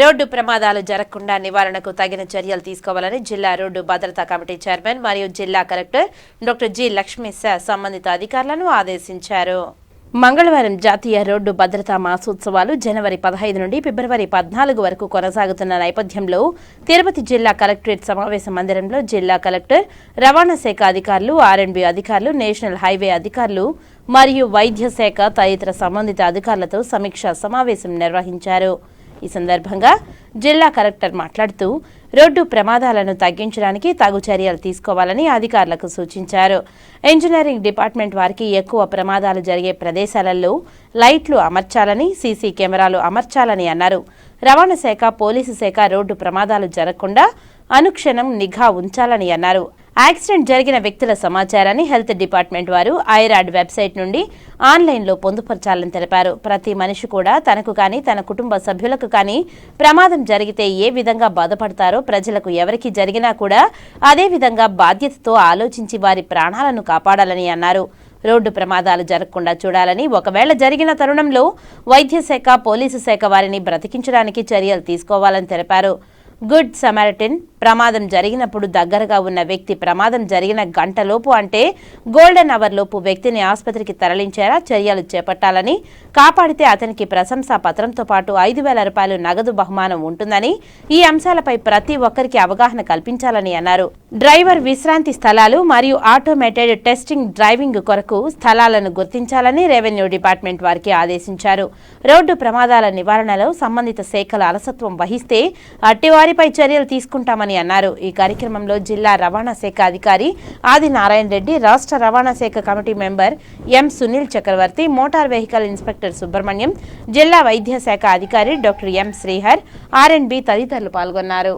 Road ప్రమాదాలు జరగకుండా నివారణకు తగిన చర్యలు తీసుకోవాలని జిల్లా రోడ్డు భద్రతా కమిటీ చైర్మన్ మరియు జిల్లా కలెక్టర్ డాక్టర్ జి లక్ష్మీ శా సంబంధిత అధికారులను ఆదేశించారు. మంగళవారం జాతీయ రోడ్డు భద్రతా మాసోత్సవాలు జనవరి పదహైదు నుండి ఫిబ్రవరి పద్నాలుగు వరకు కొనసాగుతున్న నేపథ్యంలో తిరుపతి జిల్లా కలెక్టరేట్ సమావేశ మందిరంలో జిల్లా కలెక్టర్ రవాణా శాఖ అధికారులు ఆర్ఎండ్బి అధికారులు నేషనల్ హైవే అధికారులు మరియు వైద్య శాఖ తదితర సంబంధిత అధికారులతో సమీక్షా సమావేశం నిర్వహించారు. ఈ సందర్భంగా జిల్లా కలెక్టర్ మాట్లాడుతూ రోడ్డు ప్రమాదాలను తగ్గించడానికి తగు చర్యలు తీసుకోవాలని అధికారులకు సూచించారు. ఇంజనీరింగ్ డిపార్ట్మెంట్ వారికి ఎక్కువ ప్రమాదాలు జరిగే ప్రదేశాలలో లైట్లు అమర్చాలని సీసీ కెమెరాలు అమర్చాలని అన్నారు. రవాణా శాఖ పోలీసు శాఖ రోడ్డు ప్రమాదాలు జరగకుండా అనుక్షణం నిఘా ఉంచాలని అన్నారు. యాక్సిడెంట్ జరిగిన వ్యక్తుల సమాచారాన్ని హెల్త్ డిపార్ట్మెంట్ వారు ఐరాడ్ వెబ్సైట్ నుండి ఆన్లైన్లో పొందుపరచాలని తెలిపారు. ప్రతి మనిషి కూడా తనకు కానీ తన కుటుంబ సభ్యులకు కానీ ప్రమాదం జరిగితే ఏ విధంగా బాధపడతారో ప్రజలకు ఎవరికి జరిగినా కూడా అదే విధంగా బాధ్యతతో ఆలోచించి వారి ప్రాణాలను కాపాడాలని అన్నారు. రోడ్డు ప్రమాదాలు జరగకుండా చూడాలని ఒకవేళ జరిగిన తరుణంలో వైద్య శాఖ పోలీసు శాఖ వారిని బ్రతికించడానికి చర్యలు తీసుకోవాలని తెలిపారు. గుడ్ సమారిటన్ ప్రమాదం జరిగినప్పుడు దగ్గరగా ఉన్న వ్యక్తి ప్రమాదం జరిగిన గంటలోపు అంటే గోల్డెన్ అవర్ లోపు వ్యక్తిని ఆసుపత్రికి తరలించేలా చర్యలు చేపట్టాలని కాపాడితే అతనికి ప్రశంసా పత్రంతో పాటు ఐదు వేల రూపాయలు నగదు బహుమానం ఉంటుందని ఈ అంశాలపై ప్రతి ఒక్కరికి అవగాహన కల్పించాలని అన్నారు. డ్రైవర్ విశ్రాంతి స్థలాలు మరియు ఆటోమేటెడ్ టెస్టింగ్ డ్రైవింగ్ కొరకు స్థలాలను గుర్తించాలని రెవెన్యూ డిపార్ట్మెంట్ వారికి ఆదేశించారు. రోడ్డు ప్రమాదాల నివారణలో సంబంధిత శాఖల అలసత్వం వహిస్తే అట్టివారిపై చర్యలు తీసుకుంటామని అన్నారు. ఈ కార్యక్రమంలో జిల్లా రవాణా శాఖ అధికారి ఆది నారాయణ రెడ్డి రాష్ట్ర రవాణా శాఖ committee member M Sunil Chakravarthy motor vehicle inspector Subrahmanyam జిల్లా వైద్య శాఖ అధికారి డాక్టర్ ఎం శ్రీహర్ ఆర్ఎండ్బి తదితరులు పాల్గొన్నారు.